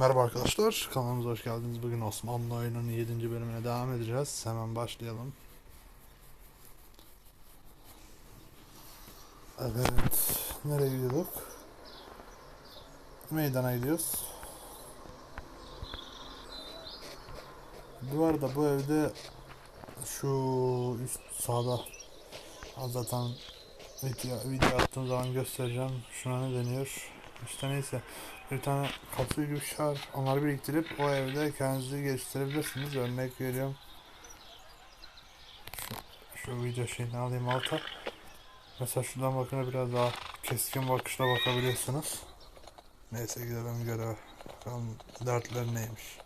Merhaba arkadaşlar, kanalımıza hoş geldiniz. Bugün Osmanlı oyununun 7. bölümüne devam edeceğiz. Hemen başlayalım. Evet, nereye gidiyorduk? Meydana gidiyoruz. Bu arada bu evde şu üst sağda zaten video, video attığım zaman göstereceğim. Şuna ne deniyor? İşte neyse bir tane kapsül gibi var. Onları biriktirip o evde kendinizi geliştirebilirsiniz. Örnek veriyorum. Şu, şu video şeyini alayım alta. Mesela şuradan bakın biraz daha keskin bakışla bakabiliyorsunuz. Neyse gidelim göreve. Bakalım dertleri neymiş.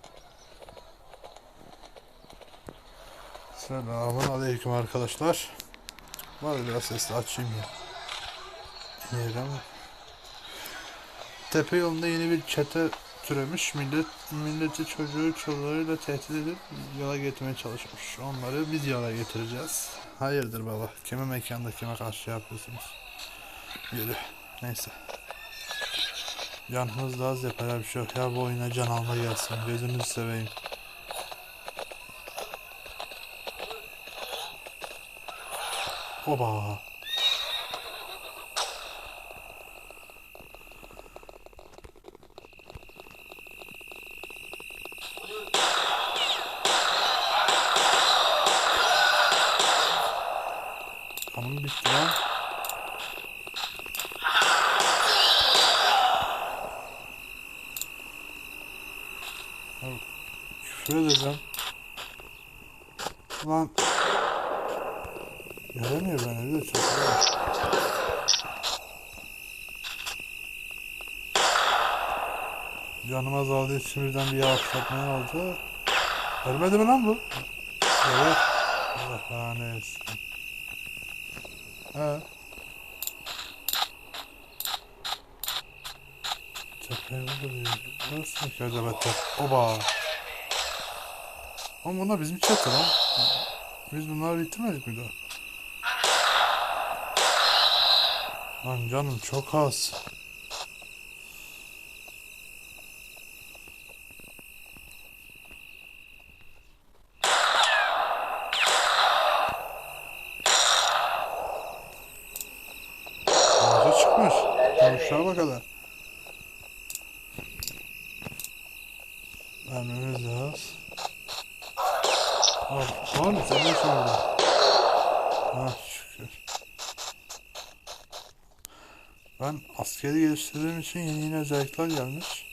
Selamun aleyküm arkadaşlar. Var biraz sesli açayım ya. İnerim. Tepe yolunda yeni bir çete türemiş. Millet, milleti çocuğu çoluğuyla tehdit edip yola getirmeye çalışmış. Onları biz yola getireceğiz. Hayırdır baba? Kime mekanda kime karşı yapıyorsunuz? Yürü. Neyse. Canınız da az bir şey yok. Ya bu oyuna can alma gelsin. Gözünüzü seveyim. Oba. Lan. Ya, Küfür edeceğim. Lan. Göremiyor beni de çok. Canım azaldığı için birden bir yavaşlatmaya oldu. Ölmedi mi lan bu? Evet. Allah lanet. He. Tepeye vuruyor. Nasıl ki acaba tep? Oba. Ama bunlar bizim çatı lan. Biz bunları bitirmedik mi daha? Lan canım çok az. Kavuşağa bak hele. Vermemiz lazım. Al, lan sen ne sordun? Ah şükür. Ben askeri geliştirdiğim için yeni yeni özellikler gelmiş.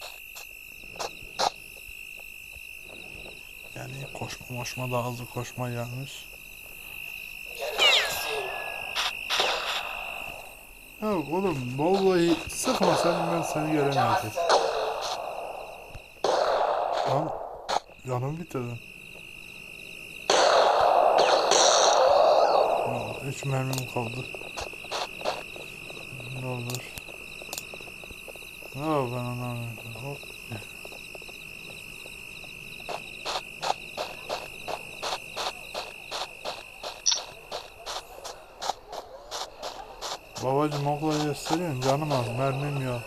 Yani koşma moşma daha hızlı koşma gelmiş. Ya oğlum vallahi sıkma sen ben seni göremiyorum. Lan canım bitirdi. Üç mermim kaldı. Ne olur. Ne ben anlamadım. Hop. Babacım okla gösteriyorsun canım az mermim yok.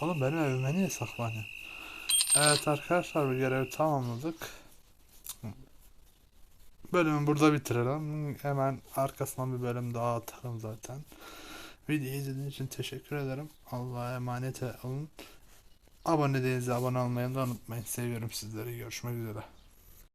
Oğlum benim evime niye saklanıyor? Evet arkadaşlar bir görevi tamamladık. Bölümü burada bitirelim. Hemen arkasından bir bölüm daha atarım zaten. Videoyu izlediğiniz için teşekkür ederim. Allah'a emanet olun. Abone değilse abone olmayı da unutmayın. Seviyorum sizleri. Görüşmek üzere.